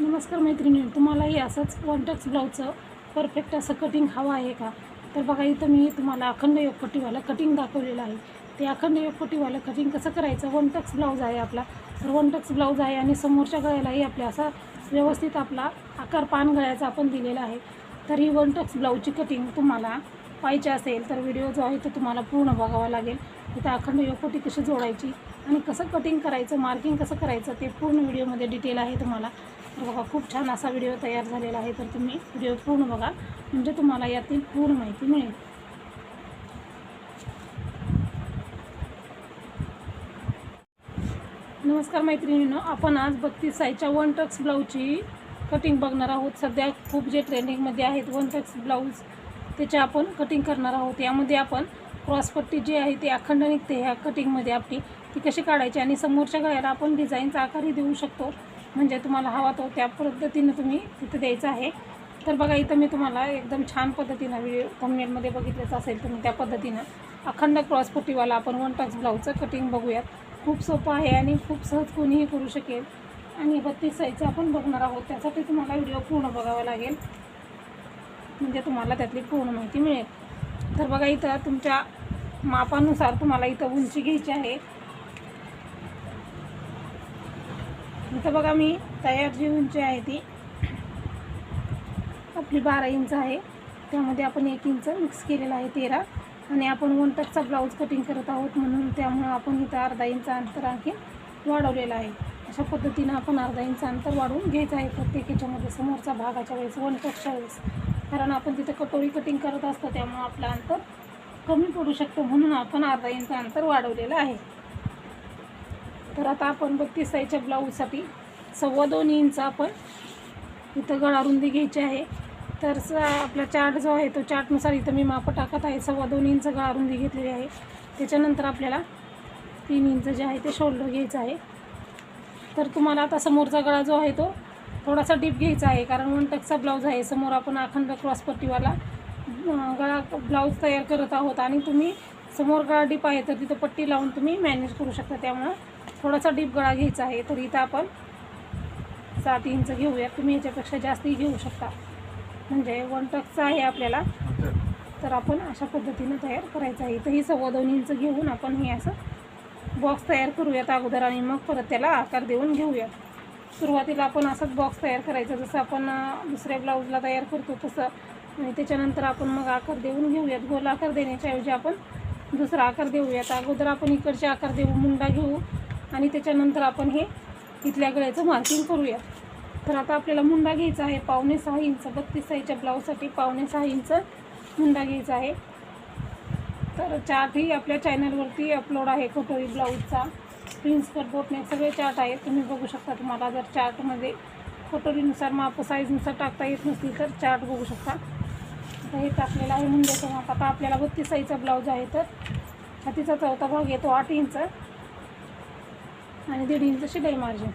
नमस्कार मैत्रिणी तुम्हालाही असंच वन टक्स ब्लाऊजचं परफेक्ट असं कटिंग हवं आहे का? तर बघा इथं मी तुम्हाला अखंड योगपट्टीवालं कटिंग दाखवलेलं आहे. ते अखंड योगपट्टीवालं कटिंग कसं करायचं? वन टक्स ब्लाऊज आहे आपला. तर वन टक्स ब्लाऊज आहे आणि समोरच्या गळ्यालाही आपल्या असा व्यवस्थित आपला आकार पान गळ्याचा आपण दिलेला आहे. तर ही वन टक्स ब्लाऊजची कटिंग तुम्हाला पाहिजे असेल तर व्हिडिओ जो आहे तो तुम्हाला पूर्ण बघावा लागेल. तिथं अखंड योगपट्टी कशी जोडायची आणि कसं कटिंग करायचं मार्किंग कसं करायचं ते पूर्ण व्हिडिओमध्ये डिटेल आहे तुम्हाला. बघा खूप छान असा व्हिडिओ तयार झालेला आहे तर तुम्ही व्हिडिओ पूर्ण बघा. म्हणजे तुम्हाला यातील पूर्ण माहिती मिळेल. नमस्कार मैत्रिणींनो आपण आज बत्तीस साईजच्या वन टक्स ब्लाऊजची कटिंग बघणार आहोत. सध्या खूप जे ट्रेंडिंगमध्ये आहेत वन टक्स ब्लाऊज त्याचे आपण कटिंग करणार आहोत. यामध्ये आपण क्रॉसपट्टी जी आहे ती अखंड निघते ह्या कटिंगमध्ये आपली. ती कशी काढायची आणि समोरच्या गळ्याला आपण डिझाईनचा आकारही देऊ शकतो. म्हणजे तुम्हाला हवा तो त्या पद्धतीनं तुम्ही तिथं द्यायचं आहे. तर बघा इथं मी तुम्हाला एकदम छान पद्धतीनं व्हिडिओ थंबनेलमध्ये बघितलंच असेल तुम्ही त्या पद्धतीनं अखंड क्रॉसपट्टीवाला आपण वन टच ब्लाऊजचं कटिंग बघूयात. खूप सोपं आहे आणि खूप सहज कोणीही करू शकेल. आणि बत्तीस साईजचं आपण बघणार आहोत. त्यासाठी तुम्हाला व्हिडिओ पूर्ण बघावा लागेल. म्हणजे तुम्हाला त्यातली पूर्ण माहिती मिळेल. तर बघा इथं तुमच्या मापानुसार तुम्हाला इथं उंची घ्यायची आहे. इथं बघा मी तयार जी उंची आहे ती. आपली बारा इंच आहे. त्यामध्ये आपण एक इंच मिक्स केलेला आहे तेरा. आणि आपण वन टचचा ब्लाऊज कटिंग करत आहोत म्हणून त्यामुळं आपण इथं अर्धा इंच अंतर आणखी वाढवलेलं आहे. अशा पद्धतीनं आपण अर्धा इंच अंतर वाढवून घ्यायचं आहे प्रत्येक याच्यामध्ये समोरचा भागाच्या वेळेस वन टचच्या वेळेस. कारण आपण तिथं कटोरी कटिंग करत असतो त्यामुळं आपलं अंतर कमी पडू शकतं म्हणून आपण अर्धा इंच अंतर वाढवलेलं आहे. तर आता आपण बत्तीस साईजच्या ब्लाऊजसाठी. सव्वा दोन इंच आपण इथं गळा रुंदी घ्यायची आहे. तर स आपला चार्ट जो आहे तो चार्टनुसार इथं मी मापं टाकत आहे. सव्वा दोन इंच गळा रुंदी घेतलेली आहे. त्याच्यानंतर आपल्याला तीन इंच जे आहे ते शोल्डर घ्यायचं आहे. तर तुम्हाला आता समोरचा गळा जो आहे तो थोडासा डीप घ्यायचा आहे. कारण वन टक्सचा ब्लाऊज आहे. समोर आपण अखंड क्रॉसपट्टीवाला गळा ब्लाऊज तयार करत आहोत. आणि तुम्ही समोर गळा डीप आहे तर तिथं पट्टी लावून तुम्ही मॅनेज करू शकता. त्यामुळं थोडासा डीप गळा घ्यायचा आहे तर इथं आपण सात इंच घेऊया. तुम्ही याच्यापेक्षा जास्तही घेऊ शकता. म्हणजे वन टक्सचा आहे आपल्याला. तर आपण अशा पद्धतीनं तयार करायचं आहे. इथंही सव्वा दोन इंच घेऊन आपण हे असं बॉक्स तयार करूयात अगोदर आणि मग परत त्याला आकार देऊन घेऊयात. सुरुवातीला आपण असंच बॉक्स तयार करायचा जसं आपण दुसऱ्या ब्लाऊजला तयार करतो तसं. आणि त्याच्यानंतर आपण मग आकार देऊन घेऊयात. गोल आकार देण्याच्याऐवजी आपण दुसरा आकार देऊयात. अगोदर आपण इकडचे आकार देऊ मुंडा घेऊ. आणि त्याच्यानंतर आपण हे इथल्या गळ्याचं मार्किंग करूया. तर आता आपल्याला मुंडा घ्यायचा आहे. पावणे सहा इंच बत्तीस साईजच्या ब्लाऊजसाठी पावणे सहा इंच मुंडा घ्यायचा आहे. तर चार्टही आपल्या चॅनलवरती अपलोड आहे कटोरी ब्लाऊजचा. प्रिन्स कट बोटने सगळे चार्ट आहेत. तुम्ही बघू शकता तुम्हाला जर चार्टमध्ये कटोरीनुसार माप साईजनुसार टाकता येत नसतील तर चार्ट बघू शकता. आता हे टाकलेलं आहे मुंड्याचं माप आता आपल्याला बत्तीस साईजचा ब्लाऊज आहे तर. छातीचा चौथा भाग येतो आठ इंच. आणि दीड इंच शिलाई मार्जिन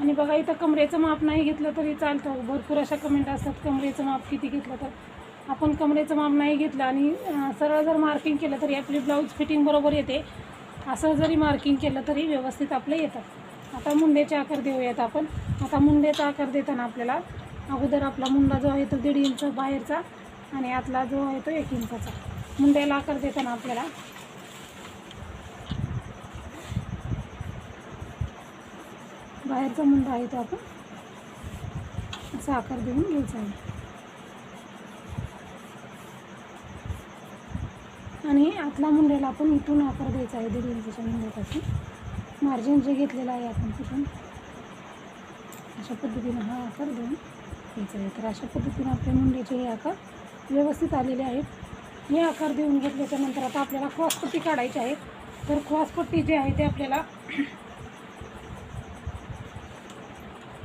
आणि बघा इथं कमरेचं माप नाही घेतलं तरी चालतं. भरपूर अशा कमेंट असतात कमरेचं माप किती घेतलं तर. आपण कमरेचं माप नाही घेतलं आणि सरळ जर मार्किंग केलं तरी आपली ब्लाऊज फिटिंग बरोबर येते. असं जरी मार्किंग केलं तरी व्यवस्थित आपलं येतं. आता मुंडेचे आकार देऊयात आपण. आता मुंडेचा आकार देताना आपल्याला अगोदर आपला मुंडा जो आहे तो दीड इंच बाहेरचा आणि आतला जो आहे तो एक इंचाचा मुंड्याला आकार देताना आपल्याला बाहेरचा मुंडा आहे तो आपण असा आकार देऊन घ्यायचा आहे. आणि आतला मुंड्याला आपण इथून आकार द्यायचा आहे दीड इंचच्या मुंड्यापासून. मार्जिन जे घेतलेलं आहे आपण तिथून अशा पद्धतीनं हा आकार देऊन घ्यायचा आहे तर अशा पद्धतीने आपल्या मुंडेचे हे आकार व्यवस्थित आलेले आहेत. हे आकार देऊन घेतल्याच्या नंतर आता आपल्याला क्रॉसपट्टी काढायची आहे. तर क्रॉसपट्टी जी आहे ते आपल्याला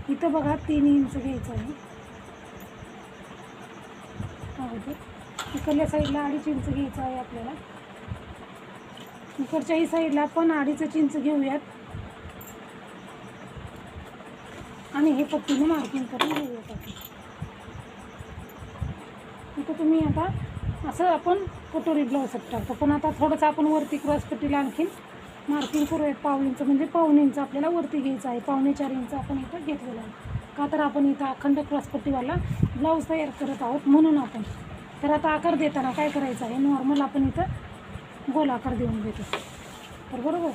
इथं बघा तीन इंच घ्यायचं आहे. इकडल्या साईडला अडीच इंच घ्यायचं आहे आपल्याला. इकडच्याही साईडला पण अडीच इंच घेऊयात. आणि हे पट्टीने मार्किंग करून घेऊयात इथं तुम्ही आता असं आपण कटोरी ब्लाऊजसाठी टाकतो पण आता थोडंसं आपण वरती क्रॉसपट्टीला आणखीन मार्किंग करूयात पाऊण इंच म्हणजे पाऊण इंच आपल्याला वरती घ्यायचं आहे. पावणे चार इंच आपण इथं घेतलेलं आहे. का तर आपण इथं अखंड क्रॉसपट्टीवाला ब्लाऊज तयार करत आहोत म्हणून आपण. तर आता आकार देताना काय करायचं आहे? नॉर्मल आपण इथं गोल आकार देऊन देतो. तर बरोबर?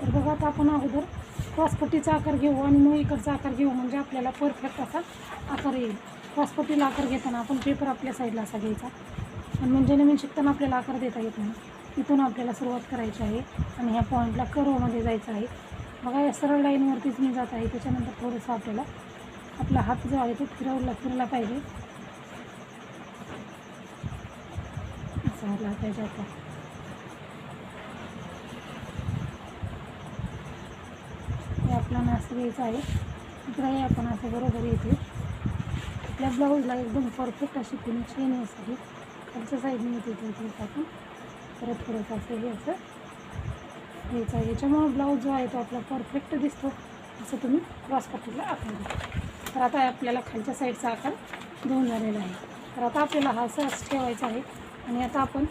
तर बघा आता आपण अगोदर क्रॉसपट्टीचा आकार घेऊ आणि मग इकडचा आकार घेऊ म्हणजे आपल्याला परफेक्ट असा आकार येईल. क्रॉसपट्टीला आकार घेताना आपण पेपर आपल्या साईडला असा घ्यायचा. आणि म्हणजे नवीन शिकताना आपल्याला आकार देता येत नाही. इथून आपल्याला सुरुवात करायची आहे आणि ह्या पॉईंटला कर्वमध्ये जायचं आहे. बघा या सरळ लाईनवरतीच मी जात आहे. त्याच्यानंतर थोडंसं आपल्याला आपला हात जो आहे तो फिरवला फिरला पाहिजे. असा आला पाहिजे आता. आपला आपल्याला असं घ्यायचं आहे. इकडे आपण असं बरोबर येते आपल्या ब्लाऊजला एकदम परफेक्ट अशी फिनिश येण्यासाठी खालच्या साईडने येते इथे इथे आपण परत थोडंसं असं हे असं घ्यायचं आहे. याच्यामुळं ब्लाऊज जो आहे तो आपला परफेक्ट दिसतो. असं तुम्ही क्रॉस पट्टीला आकार द्या तर आता आपल्याला खालच्या साईडचा आकार दोन झालेला आहे. तर आता आपल्याला हा सहज ठेवायचा आहे. आणि आता आपण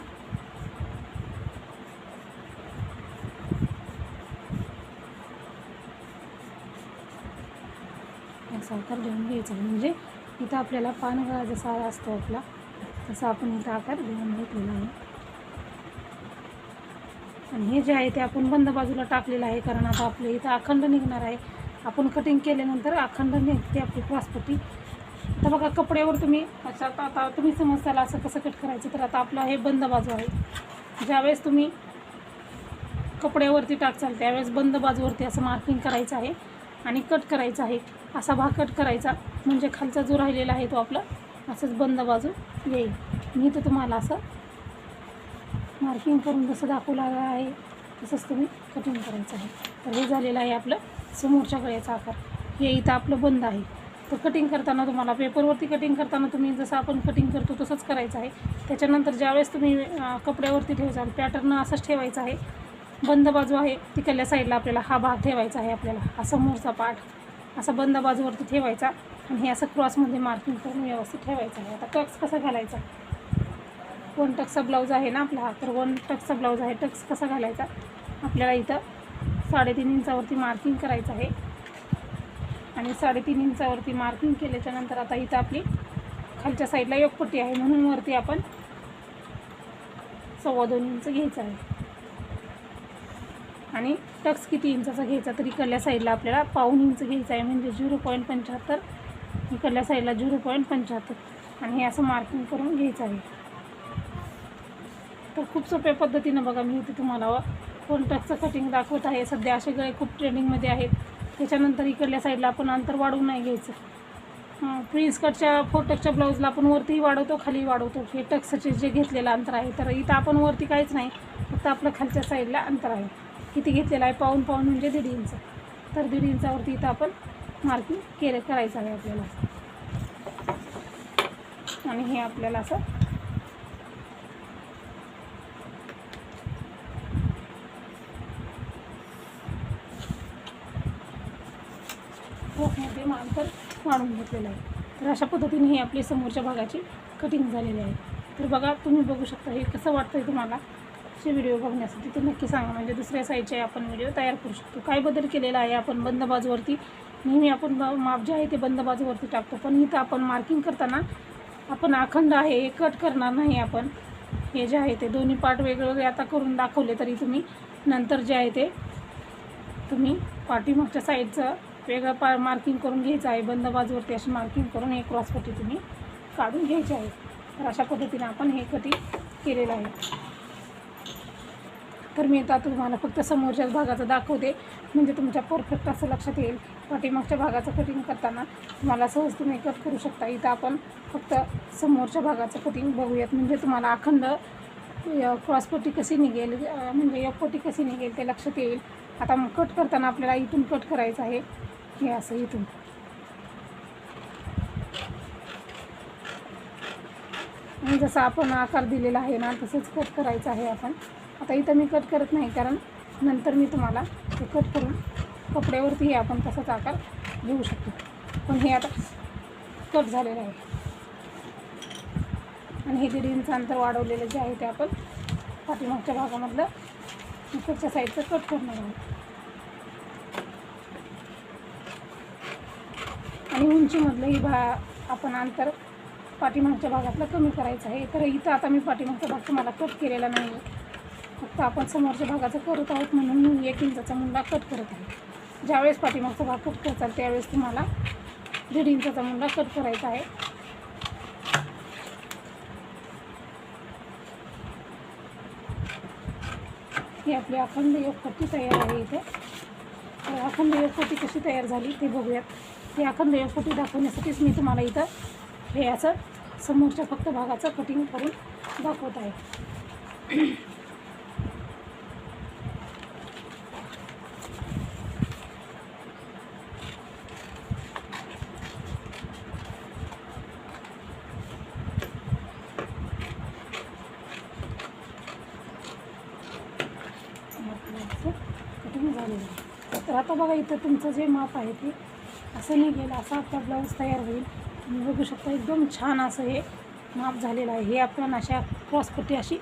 असा आकार देऊन घ्यायचा. आहे म्हणजे इथं आपल्याला पानगळा जसा असतो आपला तसा आपण इथं आकार देऊन घेतलेला आहे. आणि हे जे आहे ते आपण बंद बाजूला टाकलेलं आहे कारण आता आपले इथं अखंड निघणार आहे. आपण कटिंग केल्यानंतर अखंड निघते आपली क्रॉसपट्टी आता बघा कपड्यावर तुम्ही अच्छा आता आता तुम्ही समजताल असं कसं कट करायचं तर आता आपलं हे बंद बाजू आहे. ज्यावेळेस तुम्ही कपड्यावरती टाकचाल त्यावेळेस बंद बाजूवरती असं मार्किंग करायचं आहे. आणि कट करायचा आहे. असा भाग कट करायचा. म्हणजे खालचा जो राहिलेला आहे तो आपला असंच बंद बाजू येईल. मी तर तुम्हाला असं मार्किंग करून जसं दाखवलं आहे तसंच तुम्ही कटिंग करायचं आहे. तर हे झालेलं आहे आपलं समोरच्या गळ्याचा आकार. हे इथं आपलं बंद आहे. तर कटिंग करताना तुम्हाला पेपरवरती कटिंग करताना तुम्ही जसं आपण कटिंग करतो तसंच करायचं आहे. त्याच्यानंतर ज्यावेळेस तुम्ही कपड्यावरती ठेवायचा पॅटर्न असंच ठेवायचं आहे बंद बाजू आहे तिकडल्या साईडला आपल्याला हा भाग ठेवायचा आहे आपल्याला हा समोरचा पाठ. असा बंद बाजूवरती ठेवायचा आणि हे असं क्रॉसमध्ये मार्किंग करून व्यवस्थित ठेवायचं आहे. आता टक्स कसा घालायचा? वन टक्सचा ब्लाऊज आहे ना आपला हा तर वन टक्सचा ब्लाऊज आहे टक्स कसा घालायचा? आपल्याला इथं साडेतीन इंचावरती मार्किंग करायचं आहे. आणि साडेतीन इंचावरती मार्किंग केल्याच्यानंतर आता इथं आपली खालच्या साईडला योगपट्टी आहे म्हणून वरती आपण सव्वा दोन इंच घ्यायचं आहे. आणि टक्स किती इंचाचा घ्यायचा तर इकडल्या साईडला आपल्याला पाऊन इंच घ्यायचा आहे म्हणजे झिरो पॉईंट पंच्याहत्तर. इकडल्या साईडला झिरो पॉईंट पंच्याहत्तर. आणि हे असं मार्किंग करून घ्यायचं आहे. तर खूप सोप्या पद्धतीनं बघा मी इथे तुम्हाला फोन टक्सचं कटिंग दाखवत आहे. सध्या असे गळे खूप ट्रेंडिंगमध्ये आहेत. त्याच्यानंतर इकडल्या साईडला आपण अंतर वाढवून नाही घ्यायचं. प्रिन्स कटच्या फोर टक्सच्या ब्लाऊजला आपण वरतीही वाढवतो खाली वाढवतो. हे टक्सचे जे घेतलेलं अंतर आहे तर इथं आपण वरती काहीच नाही फक्त आपलं खालच्या साईडला अंतर आहे. किती घेतलेलं आहे? पाऊन पाऊन म्हणजे दीड इंच. तर दीड इंचावरती इथं आपण मार्किंग केलं करायचं आहे आपल्याला. आणि हे आपल्याला असं मध्ये अंतर वाढून घेतलेलं आहे. तर अशा पद्धतीने ही आपली समोरच्या भागाची कटिंग झालेली आहे. तर बघा तुम्ही बघू शकता हे कसं वाटतं आहे तुम्हाला? असे व्हिडिओ बघण्यासाठी तर नक्की सांगा. म्हणजे दुसऱ्या साईडचे आपण व्हिडिओ तयार करू शकतो. काय बदल केलेला आहे? आपण बंद बाजूवरती नेहमी आपण माप जे आहे ते बंद बाजूवरती टाकतो. पण इथं आपण मार्किंग करताना आपण अखंड आहे हे कट करणार नाही आपण. हे जे आहे ते दोन्ही पार्ट वेगवेगळे आता करून दाखवले तरी तुम्ही नंतर जे आहे ते तुम्ही पाठीमागच्या साईडचं वेगळं पा मार्किंग करून घ्यायचं आहे. बंद बाजूवरती अशी मार्किंग करून हे क्रॉसपट्टी तुम्ही काढून घ्यायची आहे. तर अशा पद्धतीने आपण हे कटिंग केलेलं आहे. तर मी आता तुम्हाला फक्त समोरच्याच भागाचं दाखवते. म्हणजे तुमच्या परफेक्ट असं लक्षात येईल. पाठीमागच्या भागाचं कटिंग करताना तुम्हाला सहज तुम्ही कट करू शकता. इथं आपण फक्त समोरच्या भागाचं कटिंग बघूयात. म्हणजे तुम्हाला अखंड य- क्रॉसपट्टी कशी निघेल म्हणजे एक कशी निघेल ते लक्षात येईल. आता मग कट करताना आपल्याला इथून कट करायचं आहे. हे असं इथून. आणि जसं आपण आकार दिलेला आहे ना तसंच कट करायचं आहे आपण. आता इथं मी कट करत नाही कारण नंतर मी तुम्हाला ते कट करून कपड्यावरतीही आपण तसाच आकार घेऊ शकतो. पण हे आता कट झालेलं आहे. आणि हे दीड इंच अंतर वाढवलेलं जे आहे ते आपण पाठीमागच्या भागामधलं इकडच्या साईडचं कट करणार आहोत. आणि उंचीमधलं ही भा आपण अंतर पाठीमागच्या भागातलं कमी करायचं आहे. तर इथं आता मी पाठीमागचा भाग तुम्हाला कट केलेला नाही आहे फक्त आपण समोरच्या भागाचं करत आहोत म्हणून मी एक इंचाचा मुंडा कट करत आहे. ज्यावेळेस पाठीमागचा भाग कट करताल त्यावेळेस तुम्हाला दीड इंचाचा मुंडा कट करायचा आहे. ही आपली अखंड योगपट्टी तयार आहे इथे. तर अखंड योगपट्टी कशी तयार झाली ते बघूयात. ही अखंड योगपट्टी दाखवण्यासाठीच मी तुम्हाला इथं हे असं समोरच्या फक्त भागाचं कटिंग करून दाखवत आहे. आलेलं आहे. तर आता बघा इथं तुमचं जे माप आहे ते असं नाही गेलं असा आपला ब्लाऊज तयार होईल. तुम्ही बघू शकता एकदम छान असं हे माप झालेलं आहे. हे आपण अशा क्रॉसपट्टी अशी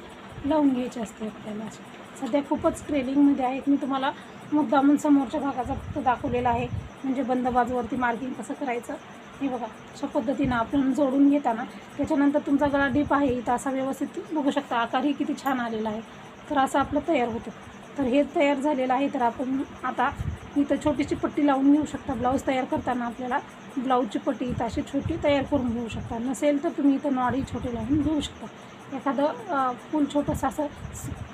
लावून घ्यायची असते आपल्याला. अशी सध्या खूपच ट्रेलिंगमध्ये आहेत. मी तुम्हाला मुद्दामून समोरच्या भागाचा फक्त दाखवलेला आहे. म्हणजे बंद बाजूवरती मार्किंग कसं करायचं हे बघा. अशा पद्धतीनं आपण जोडून घेताना त्याच्यानंतर तुमचा गळा डीप आहे इथं असा व्यवस्थित बघू शकता आकारही किती छान आलेला आहे. तर असं आपलं तयार होतं. तर हे तयार झालेलं आहे. तर आपण आता इथं छोटीशी पट्टी लावून घेऊ शकता. ब्लाऊज तयार करताना आपल्याला ब्लाऊजची पट्टी इथं अशी छोटी तयार करून घेऊ शकता. नसेल तर तुम्ही इथं नॉडी छोटी लावून घेऊ शकता. एखादं फूल छोटंसं असं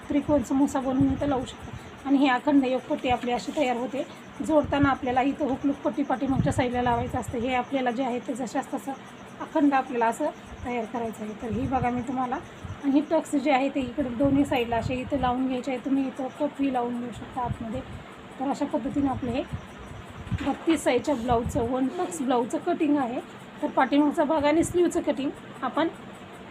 त्रिकोण समोसा बनवून इथं लावू शकता. आणि ही अखंड योग पट्टी आपली अशी तयार होते. जोडताना आपल्याला इथं हुकलूक पट्टी पाठीमागच्या साईडला लावायचं असतं. हे आपल्याला जे आहे ते जशास तसं अखंड आपल्याला असं तयार करायचं आहे. तर ही बघा मी तुम्हाला आणि हे टक्स जे आहे ते इकडे दोन्ही साईडला असे इथं लावून घ्यायचे आहे. तुम्ही इथं कपही लावून घेऊ शकता आतमध्ये. तर अशा पद्धतीने आपलं हे बत्तीस साईजच्या ब्लाऊजचं वन टक्स ब्लाऊजचं कटिंग आहे. तर पाठीमागचा भाग आणि स्लीवचं कटिंग आपण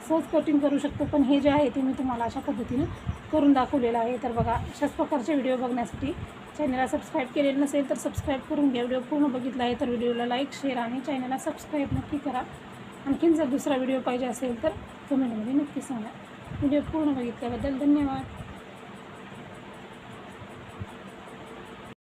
सहज कटिंग करू शकतो. पण हे जे आहे ते मी तुम्हाला अशा पद्धतीनं करून दाखवलेलं आहे. तर बघा अशाच प्रकारचे व्हिडिओ बघण्यासाठी चॅनलला सबस्क्राईब केलेलं नसेल तर सबस्क्राईब करून घ्या. व्हिडिओ पूर्ण बघितला आहे तर व्हिडिओला लाईक शेअर आणि चॅनलला सबस्क्राईब नक्की करा. आणखीन जर दुसरा व्हिडिओ पाहिजे असेल तर कमेंटमध्ये नक्की सांगा. व्हिडिओ पूर्ण बघितल्याबद्दल धन्यवाद.